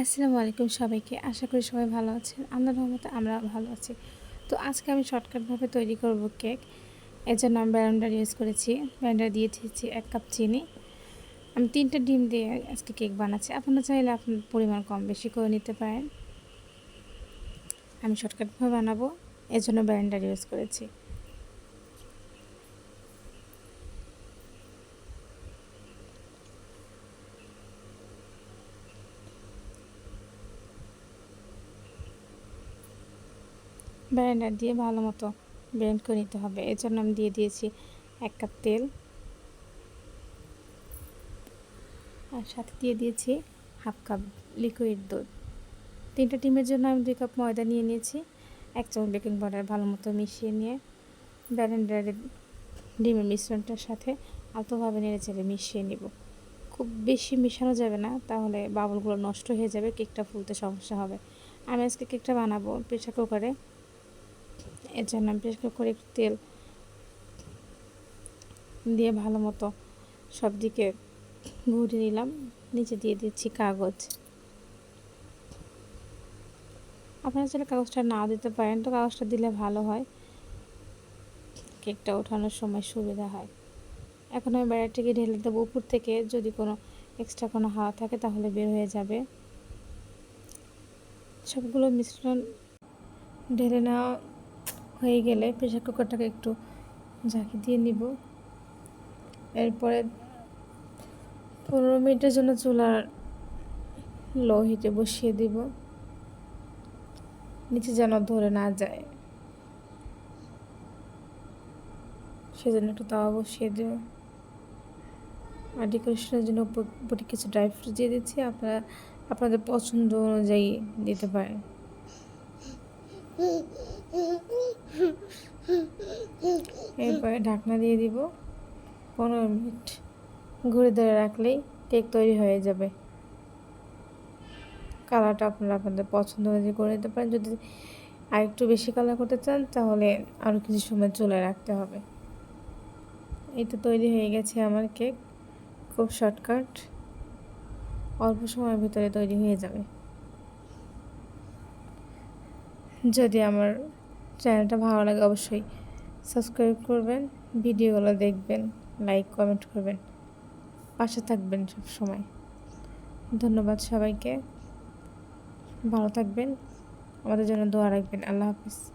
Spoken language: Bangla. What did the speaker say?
আসসালামু আলাইকুম সবাইকে। আশা করি সবাই ভালো আছেন। আল্লাহ রহমতে আমরা ভালো আছি। তো আজকে আমি শর্টকাটভাবে তৈরি করব কেক। এর জন্য আমি ব্যারান্ডার ইউজ করেছি। ব্যারান্ডার দিয়ে দিয়েছি এক কাপ চিনি। আমি তিনটা ডিম দিয়ে আজকে কেক বানাচ্ছি। আপনারা চাইলে আপনার পরিমাণ কম বেশি করে নিতে পারেন। আমি শর্টকাটভাবে বানাবো। এর জন্য ব্যারান্ডার ইউজ করেছি। ব্যারেন্ডার দিয়ে ভালো মতো ব্লেন্ড করে নিতে হবে। এর জন্য আমি দিয়ে দিয়েছি এক কাপ তেল। আর সাথে দিয়ে দিয়েছি হাফ কাপ লিকুইড দুধ। তিনটা ডিমের জন্য আমি দুই কাপ ময়দা নিয়ে নিয়েছি, এক চামচ বেকিং পাউডার ভালো মতো মিশিয়ে নিয়ে ব্যারেন্ডারের ডিমের মিশ্রণটার সাথে আলতোভাবে নেড়ে চেড়ে মিশিয়ে নিব। খুব বেশি মিশানো যাবে না, তাহলে বাবলগুলো নষ্ট হয়ে যাবে কেকটা ফুলতে সমস্যা হবে। আমি আজকে কেকটা বানাবো প্রেশার কুকারে এর জন্য বেশ করে একটু তেল দিয়ে ভালো মতো সব দিকে ঘুরে নিলাম। নিচে দিয়ে দিচ্ছি কাগজ। আপনারা চাইলে কাগজটা না দিতে পারেন। তো কাগজটা দিলে ভালো হয়। কেকটা ওঠানোর সময় সুবিধা হয়। এখন আমি বাইরেটিকে ঢেলে দেবো উপর থেকে। যদি কোনো এক্সট্রা কোনো হাওয়া থাকে তাহলে বের হয়ে যাবে। সবগুলো মিশ্রণ ঢেলে নেওয়া হয়ে গেলে প্রেশার কুকারটাকে একটু ঝাঁকি দিয়ে নিব। এরপরে পনেরো মিনিটের জন্য চুলার লো হিটে বসিয়ে দিব। নিচে যেন ধরে না যায়। সেজন্য একটু তাওয়া বসিয়ে দেব। আর ডেকোরেশনের জন্য উপরে কিছু ড্রাই ফ্রুট দিয়ে দিচ্ছি। আপনারা আপনাদের পছন্দ অনুযায়ী দিতে পারেন। এরপরে ঢাকনা দিয়ে দিব পনেরো মিনিট। ঘুরে ধরে রাখলেই কেক তৈরি হয়ে যাবে। কালারটা আপনারা আপনাদের পছন্দ অনুযায়ী করে নিতে পারেন। যদি আর একটু বেশি কালার করতে চান, তাহলে আরও কিছু সময় চলে রাখতে হবে। এই তো তৈরি হয়ে গেছে আমার কেক। খুব শর্টকাট অল্প সময়ের ভিতরে তৈরি হয়ে যাবে। যদি আমার চ্যানেলটা ভালো লাগে অবশ্যই সাবস্ক্রাইব করবেন, ভিডিওগুলো দেখবেন, লাইক, কমেন্ট করবেন। পাশে থাকবেন সব সময় ধন্যবাদ সবাইকে। ভালো থাকবেন। আমাদের জন্য দোয়া রাখবেন। আল্লাহ হাফিজ।